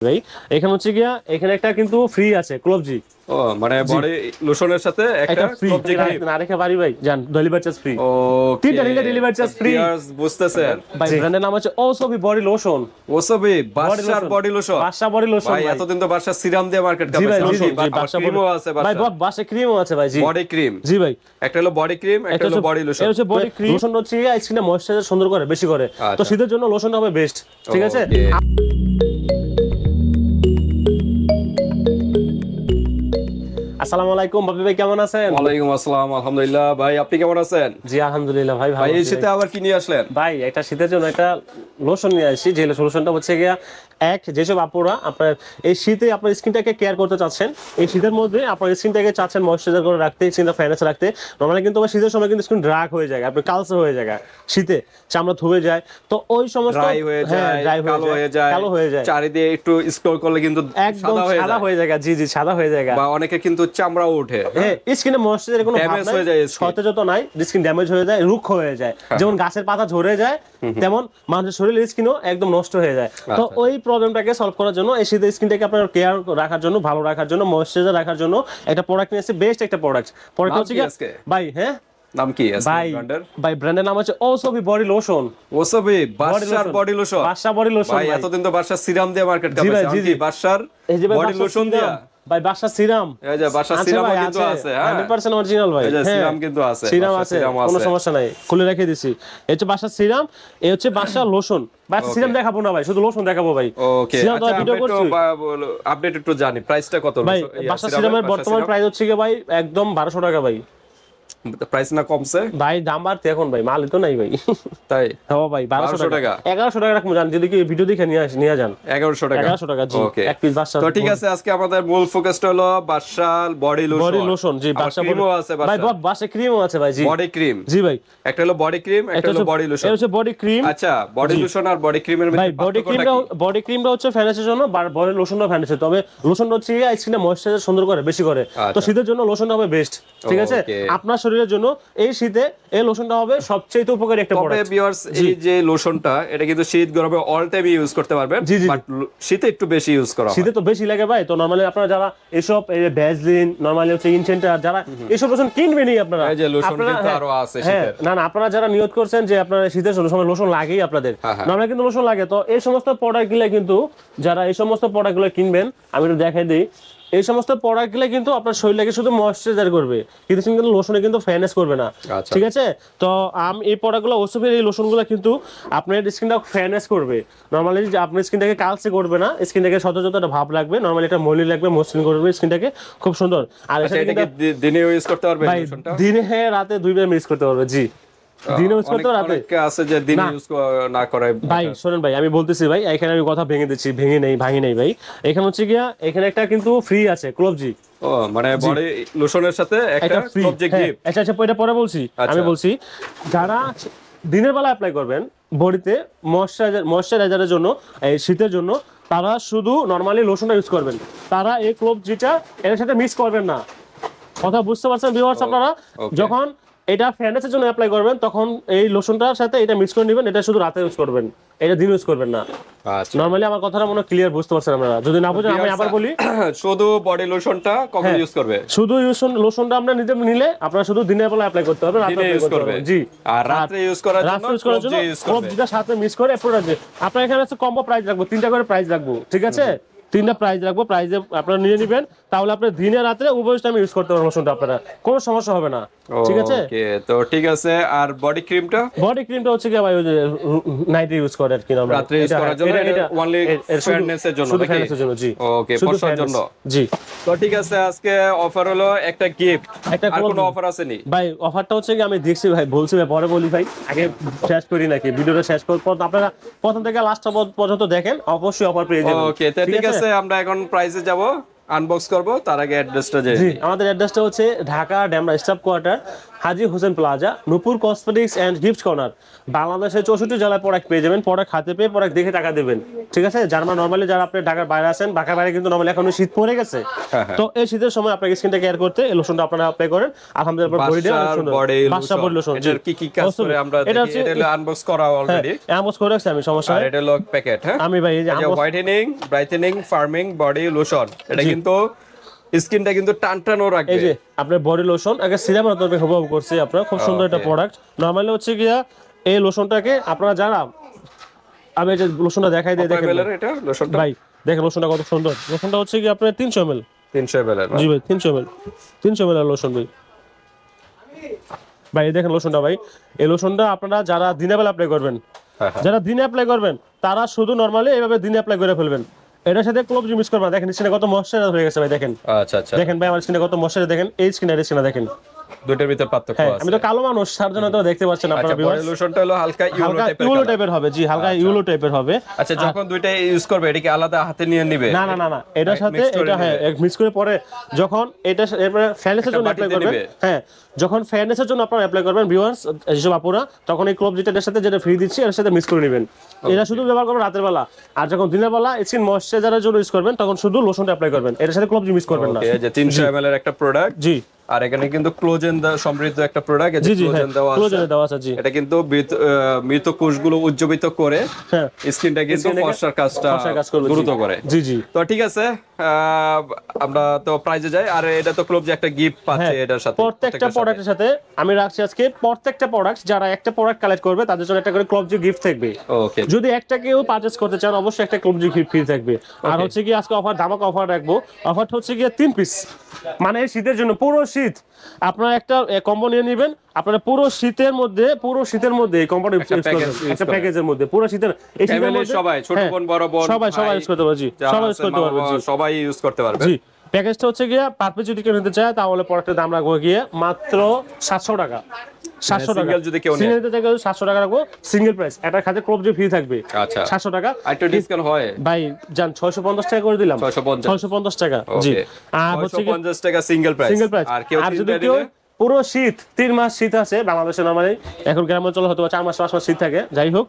ভাই এখানে হচ্ছে গিয়া এখানে একটা কিন্তু ফ্রি আছে ক্লোবজি ও মানে বডি লোশনের সাথে একটা ফ্রি না রেখে পারি ভাই জান ডেলিভারি চার্জ ফ্রি ও তিনটা নিলে delivery charge free। বুঝতেছেন? ভাই ব্র্যান্ডের নাম হচ্ছে ওসবি বডি লোশন ওসবি বাদশার বডি লোশন বাসা বডি লোশন ভাই এতদিন তো বাদশা সিরাম দিয়ে মার্কেট কাপড় বাসা ক্রিমও আছে ভাই বাদশা বাসা ক্রিমও আছে ভাই জি। বডি ক্রিম জি ভাই। একটা হলো বডি ক্রিম একটা হলো বডি লোশন এটা হচ্ছে বডি ক্রিম লোশন হচ্ছে স্কিনে ময়েশ্চারাইজার সুন্দর করে বেশি করে। তো আচ্ছা। শীতের জন্য লোশনটা হবে বেস্ট ঠিক আছে? আসসালামু আলাইকুম বাপি ভাই কেমন আছেন? ওয়ালাইকুম আসসালাম আলহামদুলিল্লাহ। ভাই আপনি কেমন আছেন? জি আলহামদুলিল্লাহ ভাই ভাই এই শীতে আবার কি নিয়ে আসলেন? ভাই একটা শীতের জন্য একটা লোশন নিয়ে আসি যে লোশনটা হচ্ছে গিয়া এক যেসব আপুরা আপনার এই শীতে আপনার স্কিনটাকে কেয়ার করতে চাচ্ছেন এই শীতের মধ্যে আপনার স্কিনটাকে চাচ্ছেন ময়শ্চারাইজার করে রাখতে স্কিনটা ফ্যানেস রাখতে নর্মালি কিন্তু আবার শীতের সময় কিন্তু স্কিন ড্রাগ হয়ে যায় আপনার কালচার হয়ে যায় শীতে চামড়া ধুয়ে যায় তো ওই সমস্ত ড্রাই হয়ে হ্যাঁ, যায় কালো হয়ে যায় কালো হয়ে যায়। চারিদিকে একটু স্ক্রল করলে কিন্তু একদম সাদা হয়ে যায়। জি জি সাদা হয়ে যায় বা অনেকে কিন্তু চামড়া ওঠে হ্যাঁ? স্কিনে ময়শ্চারাইজার কোনো নাই হয়ে যায় সতেজতা নাই স্কিন ড্যামেজ হয়ে যায় রুক্ষ হয়ে যায়। যেমন গাছের পাতা ঝরে যায় তেমন মানুষের শরীরের স্কিনও একদম নষ্ট হয়ে যায়। তো আচ্ছা। ওই প্রবলেমটাকে সলভ করার জন্য এই শীতের স্কিনটাকে আপনার কেয়ার রাখার জন্য ভালো রাখার জন্য ময়শ্চারাইজার রাখার জন্য একটা প্রোডাক্ট নিয়ে এসেছি বেস্ট একটা প্রোডাক্ট প্রোডাক্ট হচ্ছে কি? ভাই হ্যাঁ? নাম কি ভাই ভাই ব্র্যান্ডের নাম হচ্ছে ওসবি বডি লোশন ওসবি বাদশার বডি লোশন বাসা বডি লোশন ভাই এতদিন তো বাদশা সিরাম দিয়ে মার্কেট জি, জি। বাদশার বডি লোশন দিয়া? ভাই বাসা সিরাম এই যে বাসার আছে কিন্তু আছে। হ্যাঁ। 100% অরিজিনাল ভাই এই যে হ্যাঁ। সিরাম কিন্তু আছে, সিরাম আছে। কোনো সমস্যা নাই খুলে রেখে দিছি। এই হচ্ছে বাসা সিরাম এই হচ্ছে বাসার লোশন। ভাই সিরাম দেখাবো না ভাই শুধু লোশন দেখাবো ভাই। ওকে সিরাম তো আচ্ছা ভিডিও করছি? আপডেট একটু জানি প্রাইসটা কত ভাই বাসা সিরামের, সিরামের বর্তমান প্রাইস হচ্ছে কি ভাই একদম বারোশো টাকা ভাই। প্রাইস না কমছে? ভাই দাম বাড়তে এখন ভাই মালই তো নাই ভাই। তাই? হ্যাঁ ভাই বারোশো 1200 টাকা। টাকা। এগারোশো টাকা রাখব জান যদি কি ভিডিও দেখে নিয়ে আস নিয়ে যান। এগারোশো টাকা? এগারোশো টাকা জি ওকে এক পিস বাসা তো ঠিক আছে আজকে আমাদের মূল ফোকাসটা হলো বাসার বডি লোশন বডি লোশন জি বাসা ক্রিমও আছে ভাই ক্রিমও আছে ভাই জি। বডি ক্রিম জি ভাই। একটা হলো বডি ক্রিম একটা হলো বডি লোশন এটা হচ্ছে বডি ক্রিম আচ্ছা বডি লোশন আর বডি ক্রিমের ভাই বডি ক্রিমটা বডি ক্রিমটা হচ্ছে ফ্যানেসের জন্য বডি লোশনটা ফ্যানেসের তবে লোশনটা হচ্ছে স্কিনে ময়েশ্চারাইজার সুন্দর করে বেশি করে। তো আচ্ছা। শীতের জন্য লোশনটা হবে বেস্ট ঠিক আছে. আপনার শরীরের জন্য এই শীতে এই লোশনটা হবে সবচেয়ে উপকারী একটা তবে ভিউয়ার্স এই যে লোশনটা এটা কিন্তু শীত গরমে অল টাইম ইউজ করতে পারবেন। বাট শীতে একটু বেশি ইউজ করা শীতে তো বেশি লাগে ভাই তো নরমালি আপনারা যারা এসব এই ভ্যাজলিন নরমালি হচ্ছে ইনসেন্টার যারা এসব লোশন কিনবেনই আপনারা। এই যে লোশন কিন্তু হ্যাঁ, আরও আছে হ্যাঁ শীতের। না না আপনারা যারা নিয়ত করছেন যে আপনারা শীতের সময় লোশন লাগেই আপনাদের হ্যাঁ, হ্যাঁ। কিন্তু লোশন লাগে। তো এই সমস্ত প্রোডাক্টগুলো কিন্তু যারা এই সমস্ত প্রোডাক্টগুলো কিনবেন আমি একটু দেখাই দিই। এই সমস্ত প্রোডাক্টগুলো কিন্তু আপনার শরীরকে শুধু ময়শ্চারাইজার করবে। কিন্তু কিন্তু লোশনে কিন্তু ফ্যানেস করবে না। আচ্ছা। ঠিক আছে? তো আমি এই প্রোডাক্টগুলো ওসবের এই লোশনগুলো কিন্তু আপনার স্কিনটা ফ্যানেস করবে। নর্মালি যে আপনার স্কিনটাকে কালচে করবে না স্কিনটাকে সতেজতা ভাব লাগবে। নর্মালি এটা মলি লাগবে মসৃণ করবে স্কিনটাকে খুব সুন্দর। আর আচ্ছা দিনে ইউজ করতে পারবে দিনে হ্যাঁ রাতে দুইবার মিস করতে পারবে জি। দিনে ইউজ করতে রাতে? আছে যে দিনে ইউজ না করে ভাই শোনেন ভাই আমি বলতেছি ভাই এখানে আমি কথা ভেঙে দিচ্ছি ভেঙে নেই ভাঙি নেই ভাই। এখানে হচ্ছে গিয়া এখানে একটা কিন্তু ফ্রি আছে ক্লোবজি ও মানে বডি লোশনের সাথে একটা একটা গিফট আচ্ছা আচ্ছা পরে বলছি আচ্ছা। আমি বলছি যারা দিনের বেলা অ্যাপ্লাই করবেন বডিতে ময়শ্চারাইজার ময়শ্চারাইজারের জন্য এই শীতের জন্য তারা শুধু নর্মালি লোশনটা ইউজ করবেন। তারা এই ক্লোব যেটা এর সাথে মিক্স করবেন না। কথা বুঝতে পারছেন ভিউয়ার্স আপনারা? যখন এটা ফ্যানেসের জন্য অ্যাপ্লাই করবেন তখন এই লোশনটার সাথে এটা মিক্স করে নেবেন এটা শুধু রাতে ইউজ করবেন এটা দিন ইউজ করবেন না। আচ্ছা। নর্মালি আমার কথাটা মনে ক্লিয়ার বুঝতে পারছেন আপনারা। যদি না বুঝেন আমি আবার বলি। শুধু বডি লোশনটা কখন হ্যাঁ। ইউজ করবে? শুধু লোশন লোশনটা আপনার নিতে নিলে আপনারা শুধু দিনের বেলা অ্যাপ্লাই করতে হবে রাতে ইউজ করবে। জি। আর রাত্রে ইউজ করার জন্য রাত্রে ইউজ করার জন্য করবে। যেটা সাথে মিক্স করে প্রোডাক্ট আপনার এখানে হচ্ছে কম্বো প্রাইস রাখব তিনটা করে প্রাইস রাখব ঠিক আছে? তিনটা প্রাইজ রাখব প্রাইজে আপনারা নিয়ে নেবেন। তাহলে আপনি দিনে রাত্রে উভয় টাইম ইউজ করতে পারবেন লোশনটা আপনারা। কোনো সমস্যা হবে না। ঠিক আছে? তো ঠিক আছে। আর বডি ক্রিমটা বডি ক্রিমটা হচ্ছে কি ভাই ওই যে নাইটে ইউজ করে আর কি আমরা। রাত্রে use করার জন্য এটা only fairness এর জন্য শুধু নাকি? জন্য জি। ওকে fairness। জন্য। জি। তো ঠিক আছে আজকে অফার হলো একটা গিফট একটা কোনো অফার আছে নি ভাই অফারটা হচ্ছে কি আমি দেখছি ভাই বলছি ভাই পরে বলি ভাই। আগে শেষ করি নাকি? ভিডিওটা শেষ করার পর আপনারা প্রথম থেকে লাস্ট পর্যন্ত দেখেন অবশ্যই অফার পেয়ে যাবেন। ওকে ঠিক আছে আমরা এখন প্রাইসে যাব আনবক্স করব তার আগে অ্যাড্রেসটা যে জি আমাদের অ্যাড্রেসটা হচ্ছে Dhaka Demra staff quarter Haji Hossain plaza Nupur cosmetics and gift corner. বাংলাদেশের চৌষট্টি জেলায় প্রোডাক্ট পেয়ে যাবেন প্রোডাক্ট হাতে পেয়ে প্রোডাক্ট দেখে টাকা দেবেন। ঠিক আছে? যার মানে নর্মালি যারা আপনি ঢাকার বাইরে আছেন ঢাকার বাইরে কিন্তু নর্মালি এখন শীত পড়ে গেছে। হ্যাঁ, হ্যাঁ। তো এই শীতের সময় আপনাকে স্কিনটা কেয়ার করতে এই লোশনটা আপনারা অ্যাপ্লাই করেন। আলহামদুলিল্লাহ টা অনেক সুন্দর। বডি বাসা lotion, জি। এটার কি কি কাজ করে আমরা এটা হচ্ছে এটা আনবক্স করা অলরেডি হ্যাঁ আমোস করে রাখছি আমি সমস্যা আর এটা হলো প্যাকেট হ্যাঁ? আমি ভাই এই যে whitening brightening firming body lotion এটা কিন্তু স্কিনটা কিন্তু টান টানও রাখবে। এই যে আপনার বডি লোশন আগে সিরাম মাধ্যমে হুবহু করছি আপনার খুব সুন্দর একটা প্রোডাক্ট নর্মালি হচ্ছে গিয়া এই লোশনটাকে আপনারা যারা আমি যে লোশনটা দেখাই দিই দেখেন এটা লোশনটা ভাই দেখেন লোশনটা কত সুন্দর। লোশনটা হচ্ছে কি আপনার তিনশো এমএল 300 এমএল জি ভাই তিনশো এমএল তিনশো এমএল লোশন ভাই। ভাই দেখেন লোশনটা ভাই। এই লোশনটা আপনারা যারা দিনে বেলা অ্যাপ্লাই করবেন হ্যাঁ, হ্যাঁ। যারা দিনে অ্যাপ্লাই করবেন তারা শুধু নরমালি এইভাবে দিনে অ্যাপ্লাই করে ফেলবেন। এটার সাথে ক্লোব মিস করবা দেখেন স্কিনে কত ময়শ্চারাইজ হয়ে গেছে ভাই দেখেন। আচ্ছা আচ্ছা। দেখেন ভাই আমার স্কিনে কত ময়শ্চারাইজ দেখেন এই স্কিনে এই স্কিনে দেখেন। দুইটার ভিতর পার্থক্য হ্যাঁ আছে। আমি তো কালো মানুষ তার জন্য তো দেখতে পাচ্ছেন আচ্ছা আপনারা লোশনটা হলো হালকা ইউলো টাইপের ইউলো টাইপের হবে জি হালকা ইউলো টাইপের হবে। আচ্ছা যখন দুইটা ইউজ করবে এটা কি আলাদা হাতে নিয়ে নিবে? না না না না এটার সাথে এটা হ্যাঁ। মিক্স করে পরে যখন এটা এরপরে ফ্যানেসের জন্য অ্যাপ্লাই করবেন। হ্যাঁ যখন ফ্যানেসের জন্য আপনারা অ্যাপ্লাই করবেন ভিউয়ার্স যেসব আপুরা তখন এই ক্লোব যেটার সাথে যেটা ফ্রি দিচ্ছি এর সাথে মিক্স করে নেবেন। এটা শুধু ব্যবহার করবেন রাতের বেলা। আর যখন দিনের বেলা স্কিন ময়শ্চারাইজারের জন্য ইউজ করবেন তখন শুধু লোশনটা অ্যাপ্লাই করবেন। এটার সাথে ক্লোব মিক্স করবেন না। এই যে 300 এমএল এর একটা প্রোডাক্ট জি। আর এখানে কিন্তু ক্লোজেন সমৃদ্ধ একটা প্রোডাক্ট হ্যাঁ। ক্লোজেন দেওয়া আছে। দেওয়া আছে জি। এটা কিন্তু মৃত- কোষগুলো উজ্জীবিত করে হ্যাঁ। স্কিনটা কিন্তু ফর্সার কাজটা। দ্রুত করে। জি জি। তো ঠিক আছে আমরা তো প্রাইজে যাই। আর এটা তো ক্লোব যে একটা গিফট পাচ্ছে হ্যাঁ, এটার সাথে প্রত্যেকটা প্রোডাক্টের সাথে। আমি রাখছি আজকে প্রত্যেকটা প্রোডাক্ট যারা একটা প্রোডাক্ট কালেক্ট করবে তাদের জন্য একটা করে ক্লব জি গিফট থাকবে। ওকে যদি একটা কেউ পারচেস করতে চান অবশ্যই একটা ক্লব জি গিফট ফ্রি থাকবে। আর হচ্ছে কি আজকে অফার ধামাক অফার রাখব। অফারটা হচ্ছে গিয়ে তিন পিস মানে শীতের জন্য পুরো শীত আপনারা একটা কম্বো নিয়ে নেবেন। আপনারা পুরো শীতের মধ্যে পুরো শীতের মধ্যে এই কম্বোটা একটা প্যাকেজের মধ্যে পুরো শীতের এই শীতের মধ্যে সবাই ছোট হ্যাঁ, বোন বড় বোন সবাই সবাই ইউজ করতে পারবে সবাই ইউজ করতে পারবে। জি। প্যাকেজটা হচ্ছে গিয়ে পার পিস যদি কেউ নিতে চায় তাহলে প্রোডাক্টের দাম রাখব গিয়ে মাত্র সাতশো টাকা। সাতশো টাকা। যদি কেউ সিঙ্গেল নিতে চাই সাতশো টাকা রাখব। সিঙ্গেল প্রাইস একটা খাতে ক্রপ যে ফ্রি থাকবে আচ্ছা। সাতশো টাকা। একটু ডিসকাউন্ট হয়। ভাই ছয়শো পঞ্চাশ টাকা করে দিলাম। ছয়শো পঞ্চাশ। টাকা জি। আর হচ্ছে গিয়ে 650 টাকা সিঙ্গেল প্রাইস সিঙ্গেল প্রাইস আর কেউ যদি কেউ পুরো শীত তিন মাস শীত আছে বাংলাদেশে নর্মালি এখন গ্রাম অঞ্চলে হয়তো চার মাস পাঁচ মাস শীত থাকে। যাই হোক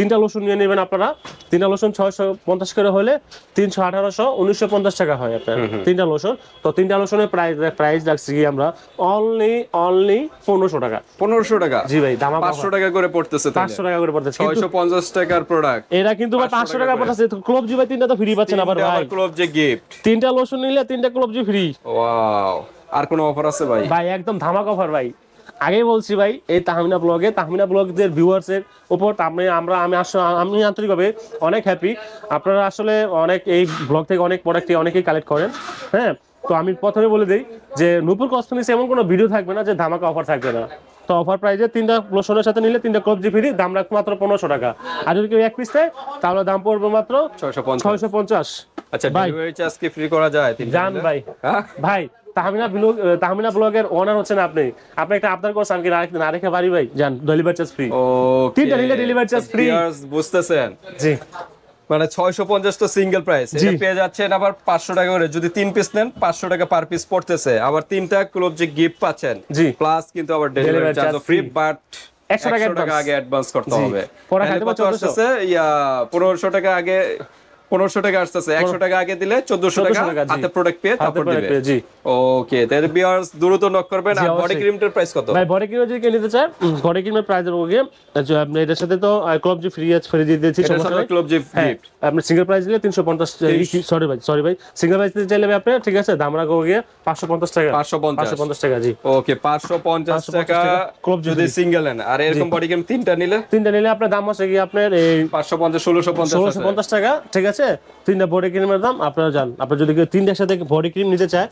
তিনটা লোশন নিয়ে নেবেন আপনারা। তিনটা লোশন ছয়শো পঞ্চাশ করে হলে তিনশো আঠারোশো উনিশশো পঞ্চাশ টাকা হয় আপনার তিনটা লোশন তো তিনটা লোশনের প্রাইস প্রাইস রাখছি কি আমরা? অনলি অনলি পনেরোশো টাকা। পনেরোশো টাকা? জি ভাই দাম 500 টাকা করে পড়তেছে পাঁচশো টাকা করে পড়তেছে। কিন্তু 650 টাকার প্রোডাক্ট এরা কিন্তু ভাই পাঁচশো টাকা। পড়তেছে। ক্লোব জি ভাই তিনটা তো ফ্রি পাচ্ছেন আবার ভাই। ক্লোব যে গিফট তিনটা লোশন নিলে তিনটা ক্লোব জি ফ্রি ওয়াও আর কোনো অফার আছে ভাই? ভাই একদম ধামাক অফার ভাই। আগেই বলছি ভাই এই তাহমিনা ব্লগে তাহমিনা ব্লগদের ভিউয়ার্সের উপর আমি আমরা আমি আসলে আমি আন্তরিকভাবে অনেক হ্যাপি আপনারা আসলে অনেক এই ব্লগ থেকে অনেক প্রোডাক্ট অনেকেই কালেক্ট করেন হ্যাঁ? তো আমি প্রথমে বলে দিই যে নূপুর কসমেটিক্স এমন কোনো ভিডিও থাকবে না যে ধামাকা অফার থাকবে না। তো অফার প্রাইজে তিনটা লোশনের সাথে নিলে তিনটা কবজি ফ্রি দাম রাখব মাত্র পনেরোশো টাকা। আর যদি কেউ এক পিস নেয় তাহলে দাম পড়বে মাত্র 650 ছয়শো পঞ্চাশ। আচ্ছা ভাই। ডেলিভারি চার্জ কি ফ্রি করা যায় জান ভাই। হ্যাঁ? ভাই তাহমিনা ব্লগ তাহমিনা ব্লগের ওনার হচ্ছেন আপনি। আপনি একটা আবদার করছেন কি আরেকদিন আরেকে বাড়ি ভাই। যান ডেলিভারি চার্জ ফ্রি নিলে delivery charge free। বুঝতেছেন? জি। মানে 650 তো সিঙ্গেল প্রাইস। এটা পেয়ে যাচ্ছেন আবার 500 টাকা করে। যদি তিন পিস নেন 500 টাকা পার পিস পড়তেছে। আবার তিনটা ক্লোব যে গিফট পাচ্ছেন জি। প্লাস কিন্তু আবার ডেলিভারি চার্জ ফ্রি বাট 100 টাকা 100 টাকা advance। আগে অ্যাডভান্স করতে হবে। 1500 টাকা আগে 1500 টাকা আসতেছে 100 টাকা আগে দিলে 1400 টাকা 1400 টাকা, জি। হাতে প্রোডাক্ট পেয়ে তারপর দিবে। জি। ওকে তাহলে ভিউয়ার্স দ্রুত নক করবেন আর বডি ক্রিমটার প্রাইস কত? ভাই বডি ক্রিম যদি নিতে চায় বডি ক্রিমের প্রাইস দেবো গিয়ে আপনি এটার সাথে তো ক্লব জি ফ্রি আছে ফ্রি দিয়ে দিয়েছি সমস্যা। ক্লোব হ্যাঁ আপনি সিঙ্গেল প্রাইস দিলে তিনশো পঞ্চাশ সরি ভাই সরি ভাই সিঙ্গেল প্রাইস দিতে চাইলে আপনি ঠিক আছে দাম রাখব গিয়ে পাঁচশো পঞ্চাশ টাকা। 550 পাঁচশো পঞ্চাশ টাকা জি। ওকে 550 টাকা টাকা ক্লোব যদি সিঙ্গেল নেন। আর এরকম বডি ক্রিম তিনটা নিলে? তিনটা নিলে আপনার দাম হচ্ছে গিয়ে আপনার এই 550 1650 ষোলোশো আছে। পঞ্চাশ টাকা ঠিক আছে তিনটা বডি ক্রিমের দাম আপনারা যান। আপনার যদি কেউ তিনটার সাথে বডি ক্রিম নিতে চায়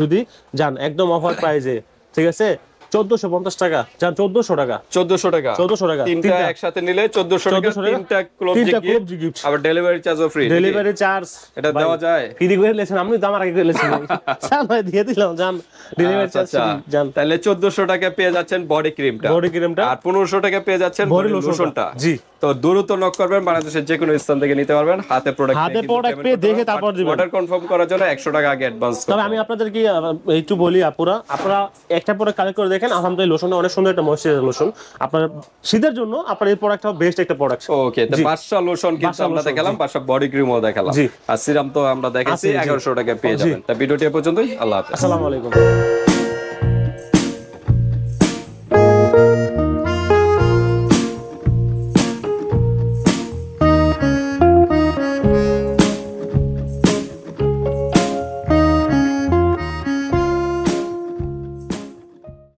যদি যান একদম অফার প্রাইজে ঠিক আছে? চোদ্দশো পঞ্চাশ টাকা যান চোদ্দশো টাকা। 1400 টাকা। 1400 টাকা, তিনটা। একসাথে নিলে 1400 টাকা তিনটা ক্লোব গিফট আবার ডেলিভারি চার্জও ফ্রি ডেলিভারি চার্জ এটা দেওয়া যায়। ফ্রি করে লেছেন? আপনি আমার আগে করে লেছেন দিয়ে দিলাম জান ডেলিভারি আচ্ছা চার্জ আচ্ছা। জান তাহলে 1400 টাকা পেয়ে যাচ্ছেন বডি ক্রিমটা বডি ক্রিমটা আর পনেরোশো টাকা পেয়ে যাচ্ছেন বডি লোশনটা জি। তো দ্রুত নক করবেন বাংলাদেশের যে কোনো স্থান থেকে নিতে পারবেন। হাতে প্রোডাক্ট হাতে product পেয়ে দেখে তারপর দিবেন। অর্ডার কনফার্ম করার জন্য একশো টাকা আগে অ্যাডভান্স তবে আমি আপনাদের কি একটু বলি আপুরা আপনারা একটা প্রোডাক্ট কালেক্ট করে দেখেন আলহামদুলিল্লাহ লোশনটা অনেক সুন্দর একটা ময়শ্চারাইজার লোশন আপনার শীতের জন্য আপনার এই প্রোডাক্টটা বেস্ট একটা প্রোডাক্ট ওকে তো বাদশা লোশন কিন্তু আমরা দেখালাম বাদশা বডি ক্রিমও দেখালাম। আর সিরাম তো আমরা দেখেছি আছে, জি। এগারোশো টাকা পেয়ে যাবেন। তা ভিডিওটি পর্যন্তই আল্লাহ হাফেজ। আসসালামু আলাইকুম।